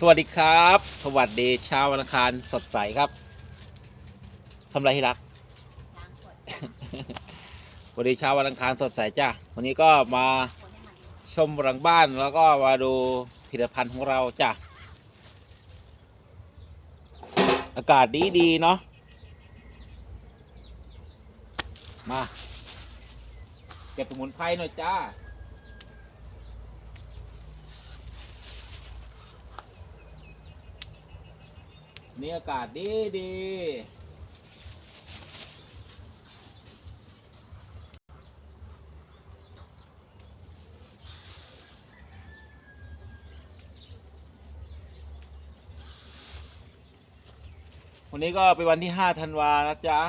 สวัสดีครับ สวัสดีเช้าวันอังคารสดใสครับทำไรที่รักล้างขวดสวัสดีเช้าวันอังคารสดใสจ้าวันนี้ก็มาขวดให้มันชมหลังบ้านแล้วก็มาดูผลิตภัณฑ์ของเราจ้าอากาศดีดีๆเนาะมา เก็บสมุนไพรหน่อยจ้า นี่อากาศดีดีวันนี้ก็เป็นวันที่ห้าธันวาแล้วจ๊ะ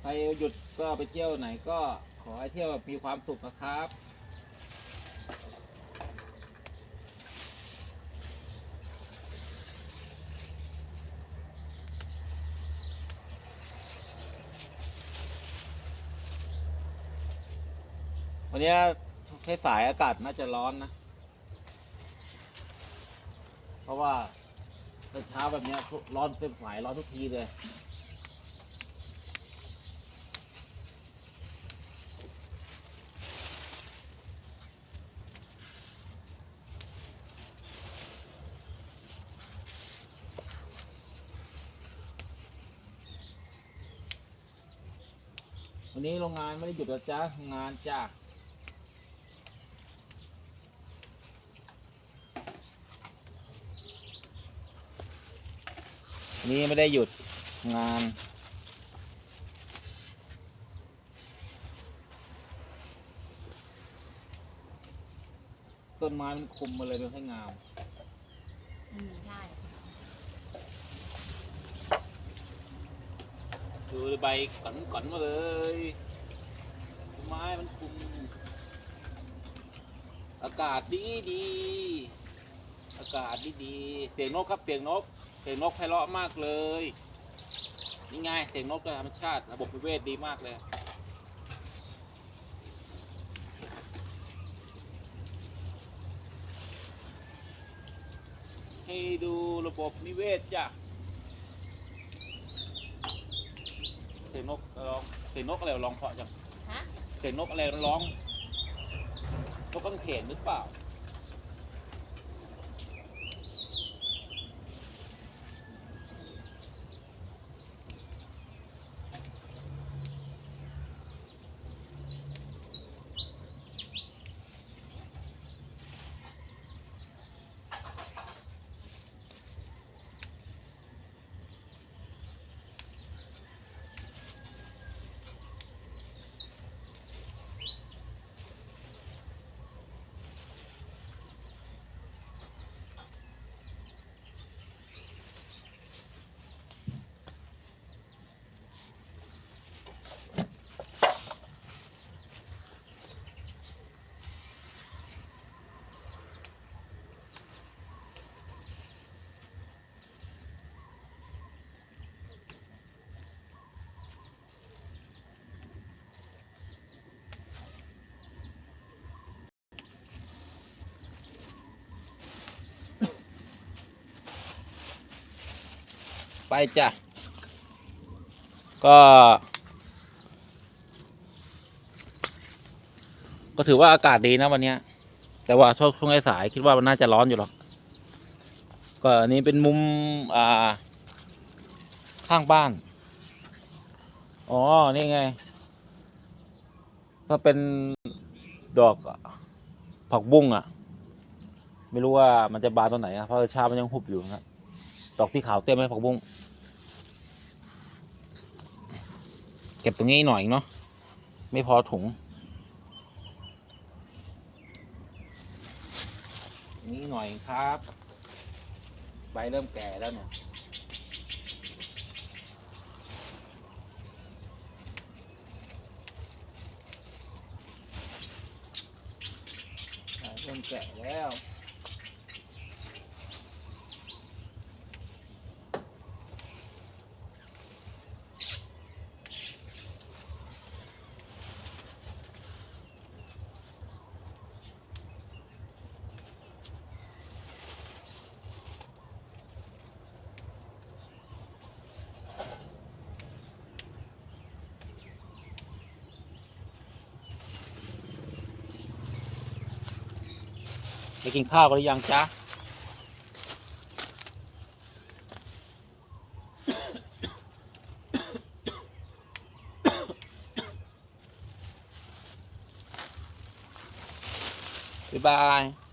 ใครหยุดก็ไปเที่ยวไหนก็ขอให้เที่ยวแบบมีความสุขนะครับ วันนี้สายๆอากาศน่าจะร้อนนะ เพราะว่าตอนเช้าแบบนี้ร้อนเต็มสายร้อนทุกทีเลยวันนี้โรงงานไม่ได้หยุดแล้วจ้า งานจ้า นี้ไม่ได้หยุดงาน ต้นไม้มันคุมมาเลยไม่ค่อยงามอืมใช่ดูใบก่อนก่อนมาเลยต้นไม้มันคุม อากาศดีดี อากาศดีดี เสียงนกครับเสียงนก เสียงนกไพเราะมากเลย นี่ไงเสียงนกธรรมชาติ ระบบนิเวศดีมากเลย ให้ดูระบบนิเวศจ้ะ เสียงนกร้อง เสียงนกอะไรร้องเพราะจัง ฮะ เสียงนกอะไรร้อง นกกังเขนหรือเปล่า ไปจ้ะ ก็ ก็ถือว่าอากาศดีนะวันนี้แต่ว่าช่วงช่วงสายคิดว่ามันน่าจะร้อนอยู่หรอก ก็อันนี้เป็นมุม อ่า ข้างบ้าน อ๋อ นี่ไง ก็เป็นดอกผักบุ้งอะ ไม่รู้ว่ามันจะบานตอนไหนอะเพราะเช้ามันยังหุบอยู่นะครับ ดอกที่ขาวเต็มเลยผักบุ้งเก็บตรงนี้หน่อยเนาะไม่พอถุง นี้หน่อยครับ ใบเริ่มแก่แล้วเนี่ยเริ่มแก่แล้ว ไปกินข้าวกันหรือยังจ๊ะบ๊ายบาย